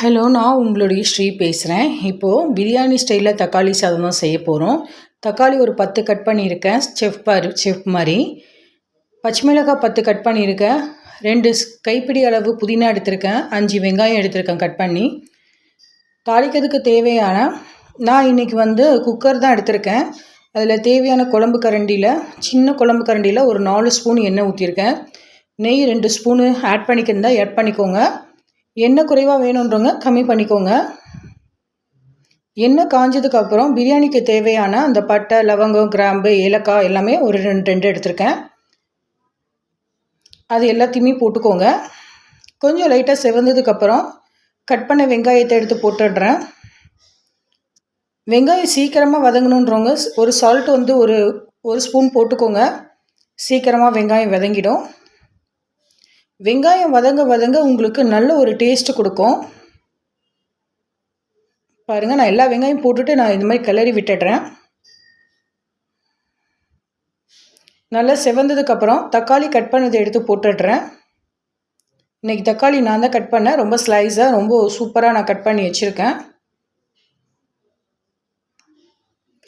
Hello நான் உங்களுடைய ஸ்ரீ பேசுகிறேன் இப்போது பிரியாணி ஸ்டைலில் தக்காளி சாதம் தான் செய்ய போகிறோம் தக்காளி ஒரு பத்து கட் பண்ணியிருக்கேன். செஃப் பார் செஃப் மாதிரி. பச்சை மிளகாய் பத்து கட் பண்ணியிருக்கேன். ரெண்டு கைப்பிடி அளவு புதினா எடுத்திருக்கேன். அஞ்சு வெங்காயம் எடுத்திருக்கேன் கட் பண்ணி. தாளிக்கிறதுக்கு தேவையான நான் இன்றைக்கி வந்து குக்கர் தான் எடுத்திருக்கேன். அதில் தேவையான குழம்பு கரண்டியில் சின்ன குழம்பு கரண்டியில் ஒரு நாலு ஸ்பூன் எண்ணெய் ஊற்றிருக்கேன் நெய் ரெண்டு ஸ்பூனு ஆட் பண்ணிக்கிறதா ஆட் பண்ணிக்கோங்க. எண்ணெய் குறைவாக வேணுன்றவங்க கம்மி பண்ணிக்கோங்க. எண்ணெய் காஞ்சதுக்கப்புறம் பிரியாணிக்கு தேவையான அந்த பட்டை லவங்கம் கிராம்பு ஏலக்காய் எல்லாமே ஒரு ரெண்டு ரெண்டு எடுத்திருக்கேன். அது எல்லாத்தையுமே போட்டுக்கோங்க. கொஞ்சம் லைட்டாக செவந்ததுக்கப்புறம் கட் பண்ண வெங்காயத்தை எடுத்து போட்டுடுறேன். வெங்காயம் சீக்கிரமாக வதங்கணுன்றவங்க ஒரு சால்ட் வந்து ஒரு ஒரு ஸ்பூன் போட்டுக்கோங்க. சீக்கிரமாக வெங்காயம் வதங்கிடும். வெங்காயம் வதங்க வதங்க உங்களுக்கு நல்ல ஒரு டேஸ்ட்டு கொடுக்கும். பாருங்கள் நான் எல்லா வெங்காயம் போட்டுட்டு நான் இந்த மாதிரி கிளறி விட்டுடுறேன். நல்லா செவந்ததுக்கப்புறம் தக்காளி கட் பண்ணதை எடுத்து போட்டுடுறேன். இன்றைக்கி தக்காளி நான் தான் கட் பண்ணேன். ரொம்ப ஸ்லைஸாக ரொம்ப சூப்பராக நான் கட் பண்ணி வச்சுருக்கேன்.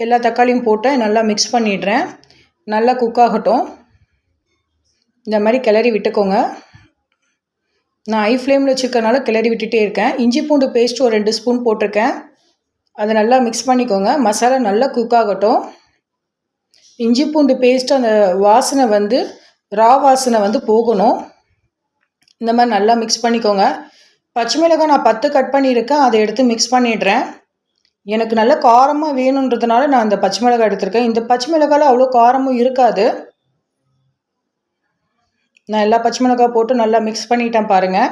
எல்லா தக்காளியும் போட்டேன் நல்லா மிக்ஸ் பண்ணிடுறேன். நல்லா குக் ஆகட்டும். இந்த மாதிரி கிளறி விட்டுக்கோங்க. நான் ஐ ஃப்ளேமில் வச்சுருக்கனால கிளறி விட்டுட்டே இருக்கேன். இஞ்சி பூண்டு பேஸ்ட் ஒரு ரெண்டு ஸ்பூன் போட்டிருக்கேன். அதை நல்லா மிக்ஸ் பண்ணிக்கோங்க. மசாலா நல்லா குக் ஆகட்டும். இஞ்சி பூண்டு பேஸ்ட் அந்த வாசனை வந்து ரா வாசனை வந்து போகணும். இந்த மாதிரி நல்லா மிக்ஸ் பண்ணிக்கோங்க. பச்சை மிளகாய் நான் பத்து கட் பண்ணியிருக்கேன். அதை எடுத்து மிக்ஸ் பண்ணிடுறேன். எனக்கு நல்ல காரமாக வேணுன்றதுனால நான் அந்த பச்சை மிளகாய் எடுத்திருக்கேன். இந்த பச்சை மிளகாயில் அவ்வளோ காரமும் இருக்காது. நான் எல்லா பச்சை மிளகாய் போட்டு நல்லா மிக்ஸ் பண்ணிட்டேன் பாருங்கள்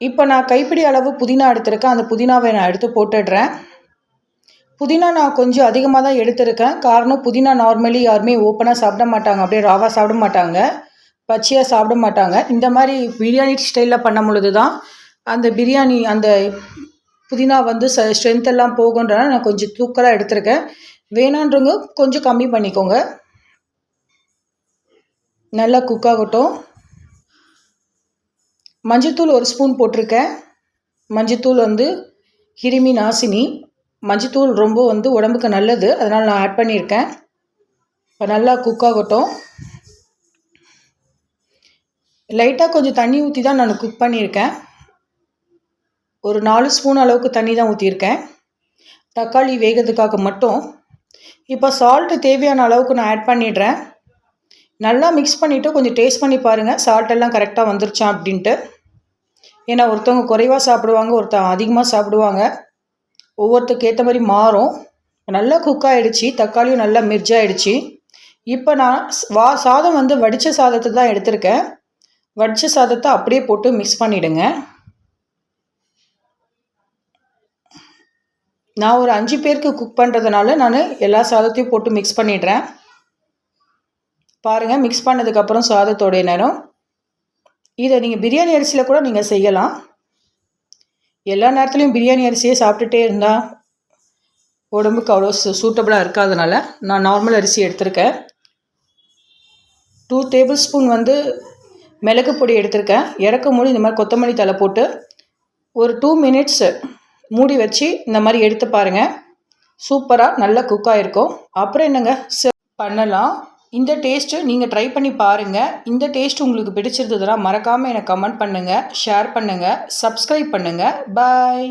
இப்போ நான் கைப்பிடி அளவு புதினா எடுத்திருக்கேன். அந்த புதினாவை நான் எடுத்து போட்டுடுறேன். புதினா நான் கொஞ்சம் அதிகமாக தான் எடுத்திருக்கேன். காரணம் புதினா நார்மலி யாருமே ஓப்பனாக சாப்பிட மாட்டாங்க. அப்படியே ராவாக சாப்பிட மாட்டாங்க. பச்சையாக சாப்பிட மாட்டாங்க. இந்த மாதிரி பிரியாணி ஸ்டைலில் பண்ணும் பொழுது தான் அந்த பிரியாணி அந்த புதினா வந்து ச ஸ்ட்ரென்த்தெல்லாம் போகுன்றனால நான் கொஞ்சம் தூக்கலாக எடுத்திருக்கேன். வேணான்றவங்க கொஞ்சம் கம்மி பண்ணிக்கோங்க. நல்லா குக் ஆகட்டும். மஞ்சத்தூள் ஒரு ஸ்பூன் போட்டிருக்கேன். மஞ்சத்தூள் வந்து கிருமி நாசினி. மஞ்சத்தூள் ரொம்ப வந்து உடம்புக்கு நல்லது. அதனால் நான் ஆட் பண்ணியிருக்கேன். இப்போ நல்லா குக் ஆகட்டும். லைட்டாக கொஞ்சம் தண்ணி ஊற்றி தான் நான் குக் பண்ணியிருக்கேன். ஒரு நாலு ஸ்பூன் அளவுக்கு தண்ணி தான் ஊற்றியிருக்கேன் தக்காளி வேகிறதுக்காக மட்டும். இப்போ சால்ட்டு தேவையான அளவுக்கு நான் ஆட் பண்ணிடுறேன். நல்லா மிக்ஸ் பண்ணிவிட்டு கொஞ்சம் டேஸ்ட் பண்ணி பாருங்கள் சால்ட்டெல்லாம் கரெக்டாக வந்துருச்சா அப்படின்ட்டு. ஏன்னா ஒருத்தவங்க குறைவாக சாப்பிடுவாங்க ஒருத்தவங்க அதிகமாக சாப்பிடுவாங்க. ஒவ்வொருத்தருக்கு ஏற்ற மாதிரி மாறும். நல்லா குக் ஆகிடுச்சி தக்காளியும் நல்லா மிர்ஜாயிடுச்சு இப்போ நான் வா சாதம் வந்து வடித்த சாதத்தை தான் எடுத்திருக்கேன். வடித்த சாதத்தை அப்படியே போட்டு மிக்ஸ் பண்ணிவிடுங்க நான் ஒரு அஞ்சு பேருக்கு குக் பண்ணுறதுனால நான் எல்லா சாதத்தையும் போட்டு மிக்ஸ் பண்ணிடுறேன். பாருங்கள் மிக்ஸ் பண்ணதுக்கப்புறம் சாதத்தோடைய நேரம். இதை நீங்கள் பிரியாணி அரிசியில் கூட நீங்கள் செய்யலாம். எல்லா நேரத்துலையும் பிரியாணி அரிசியே சாப்பிட்டுட்டே இருந்தால் உடம்புக்கு அவ்வளோ சூட்டபுளாக இருக்காதனால நான் நார்மல் அரிசி எடுத்திருக்கேன். டூ டேபிள் ஸ்பூன் வந்து மிளகு பொடி எடுத்திருக்கேன். இறக்கும் போது இந்த மாதிரி கொத்தமல்லி தலை போட்டு ஒரு டூ மினிட்ஸு மூடி வச்சு இந்த மாதிரி எடுத்து பாருங்கள் சூப்பராக நல்லா குக் ஆகிருக்கும் அப்புறம் என்னங்க? பண்ணலாம். இந்த டேஸ்ட்டு நீங்கள் ட்ரை பண்ணி பாருங்கள் இந்த டேஸ்ட் உங்களுக்கு பிடிச்சிருந்ததுன்னா மறக்காமல் எனக்கு கமெண்ட் பண்ணுங்கள் ஷேர் பண்ணுங்கள் சப்ஸ்கிரைப் பண்ணுங்கள் பாய்